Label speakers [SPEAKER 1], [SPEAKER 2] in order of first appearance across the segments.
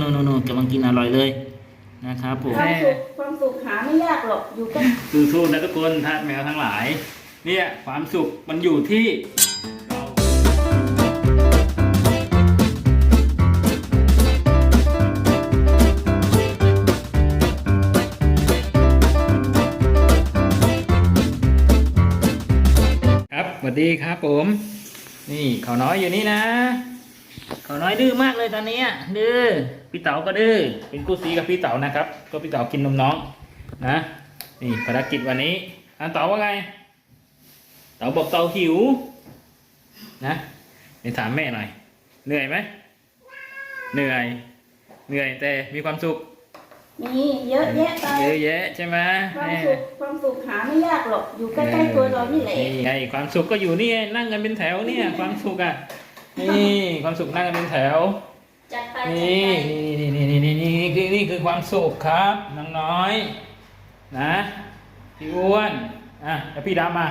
[SPEAKER 1] นู่นนู่นนู่นกำลังกินอร่อยเลยนะครับผม
[SPEAKER 2] ความสุขความสุขหาไม่ยากหรอกอยู่ใกล้
[SPEAKER 1] สู้ๆนะทุกคนทาสแมวทั้งหลาย เนี่ยความสุขมันอยู่ที่เราครับสวัสดีครับผม นี่เขาน้อยอยู่นี่นะ เขาน้อยดื้อมากเลยตอนนี้อะดื้อพี่เต๋าก็ดื้อเป็นคู่ซีกับพี่เต๋านะครับ ก็พี่เต๋ากินนมน้องนะนี่ภารกิจวันนี้อันเต๋าว่าไงเต๋าบอกเต๋าหิว นะไปถามแม่หน่อยเหนื่อยไหมเหนื่อยเหนื่อยแต่มีความสุข
[SPEAKER 2] มีเยอะแยะไป
[SPEAKER 1] เยอะแยะใช่ไหม
[SPEAKER 2] ความ
[SPEAKER 1] แม่
[SPEAKER 2] สุขความสุขหาไม่ยากหรอกอยู่ใกล้ๆตัวเรานี่แหละ
[SPEAKER 1] นี่ไงความสุขก็อยู่นี่ไงนั่งกันเป็นแถวเนี่ยความสุขอะ นี่ความสุขนั่งกันเป็นแถว
[SPEAKER 2] จัดไปจัด
[SPEAKER 1] นี่
[SPEAKER 2] ไป
[SPEAKER 1] นี่นี่นี่นี่นี่นี่คือนี่คือความสุขครับน้องน้อย นะพี่อ้วนอะแล้วพี่ดำมา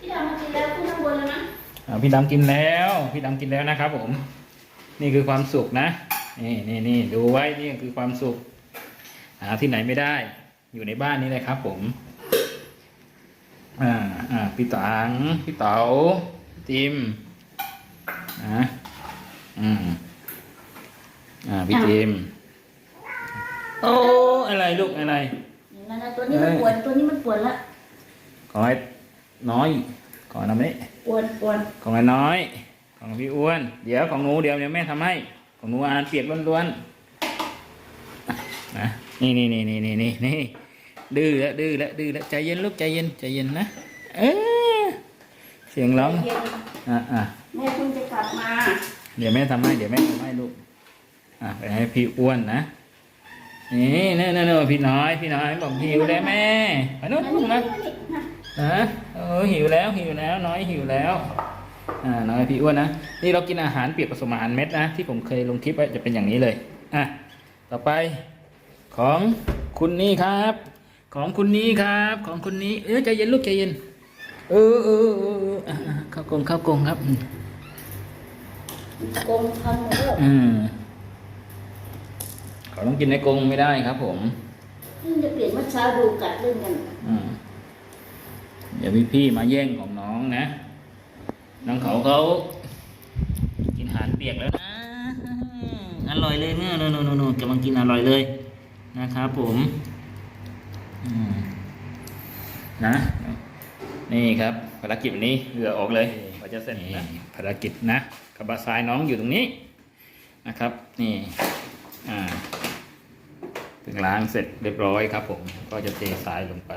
[SPEAKER 2] พี่ดาวมากินแล้วขึ้นข้างบนแล้วนะ
[SPEAKER 1] อะพี่ดำกินแล้ว พี่ดำกินแล้วนะครับ ผม นี่คือความสุขนะนี่นี่นี่ดูไว้นี่คือความสุขหาที่ไหนไม่ได้ อยู่ในบ้านนี้เลยครับ ผมอ่าอ่าพี่ตังพี่เต๋าพี่ติม นะอืมอ่าพี่ติมโอ้อะไรลูกอะไร
[SPEAKER 2] นั่นนะตัวนี้มันปวดตัวนี้มันปวดละ
[SPEAKER 1] ขอให้น้อยขอนำนี้
[SPEAKER 2] ปวดปวด
[SPEAKER 1] ของไอ้น้อย ของพี่อ้วน เดี๋ยวของหนูเดี๋ยวเดี๋ยวแม่ทำให้ของหนูอ่านเปียกล้วนๆนะนี่นี่นี่นี่นี่นี่นี่ดื้อแล้วดื้อแล้วดื้อแล้วใจเย็นลูกใจเย็นใจเย็นนะเออเสียงร้อง
[SPEAKER 2] เย็น
[SPEAKER 1] อะอะ
[SPEAKER 2] แม่เพิ่งจะกลับมา
[SPEAKER 1] เดี๋ยวแม่ทำให้เดี๋ยวแม่ทำให้ลูกอะไปให้พี่อ้วนนะนี่นี่นี่นี่พี่น้อย พี่น้อยบอกหิวแล้วแม่ไปนู่นลูกนะนะเออหิวแล้วหิวแล้วน้อยหิวแล้วอ่าน้อยพี่อ้วนนะนี่เรากินอาหารเปียกผสมอาหารเม็ดนะที่ผมเคยลงคลิปไว้จะเป็นอย่างนี้เลยอะต่อไปของคุณนี่ครับ ของคุณนี่ครับ ของคุณนี้เออใจเย็นลูกใจเย็น เออเออเออเออข้ากงเข้ากงครับ
[SPEAKER 2] กงทำหมู
[SPEAKER 1] อืมเขาต้องกินในกรงไม่ได้ครับ ผม
[SPEAKER 2] เพิ่งจะเปลี่ยนเมื่อเช้าดูกัดเรื่องกัน
[SPEAKER 1] อืมเดี๋ยวพี่พี่มาแย่งของน้องนะน้องเขาเขากินอาหารเปียกแล้วนะอร่อยเลยเนี่ยนู่นนู่นนู่นกำลังกินอร่อยเลย นะครับผมอืมนะ นี่ครับภารกิจวันนี้เหลือออกเลยก็จะเสร็จนะภารกิจนะกระบะทรายน้องอยู่ตรงนี้นะครับ นี่อ่าถึงล้างเสร็จเรียบร้อยครับ ผมก็จะเททรายลงไป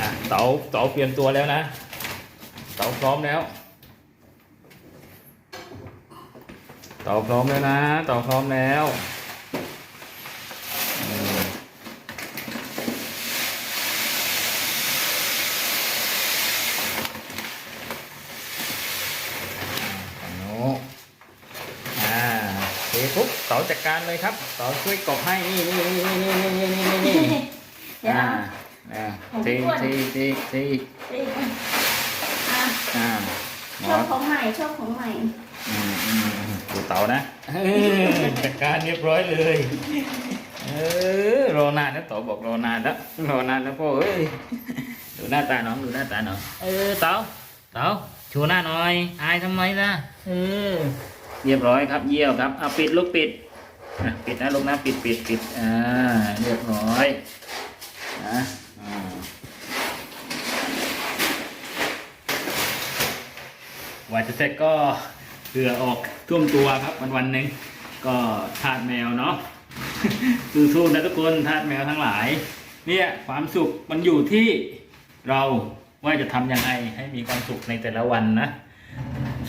[SPEAKER 1] อะเต๋าเต๋าเตรียมตัวแล้วนะเต๋าพร้อมแล้วเต๋าพร้อมแล้วนะเต๋าพร้อมแล้วอืมอ่าฝั่งโน้นอ่าเท ปุ๊บเต๋าจัดการเลยครับเต๋าช่วยกบให้นี่นี่นี่นี่นี่นี่นี่นี่นี่
[SPEAKER 2] เดี๋ยว
[SPEAKER 1] อ่า
[SPEAKER 2] เอา
[SPEAKER 1] อ่า
[SPEAKER 2] ของ
[SPEAKER 1] ที
[SPEAKER 2] พี่อ้วน
[SPEAKER 1] ทีทีที
[SPEAKER 2] เอ้ยอะ
[SPEAKER 1] อ่าหม
[SPEAKER 2] ช
[SPEAKER 1] อ
[SPEAKER 2] อบของใหม่ชอบของใหม่
[SPEAKER 1] อืมอืมอืมดูเต๋านะเออจัดการเรียบร้อยเลยเออรอนานนะเต๋าบอกรอนานแล้วรอนานแล้วพ่อเอ้ยดูหน้าตาน้องดูหน้าตาน้องเออเต๋าเต๋าโชว์หน้าหน่อยอายทำไมล่ะเออ เรียบร้อยครับเยี่ยวครับเอาปิดลูกปิดปิดนะลูกนะปิดปิดปิดอ่าเรียบร้อยนะอ่ากว่าจะเสร็จก็เหงื่อออกท่วมตัวครับวันวันหนึ่งก็ทาสแมวเนาะสู้ๆนะทุกคนทาสแมวทั้งหลาย เนี่ยความสุขมันอยู่ที่เราว่าจะทำยังไงให้มีความสุขในแต่ละวันนะ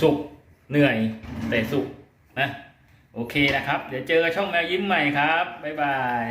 [SPEAKER 1] สุข เหนื่อยแต่สุขนะโอเคนะครับ เดี๋ยวเจอกับช่องแมวยิ้มใหม่ครับ บ๊ายบาย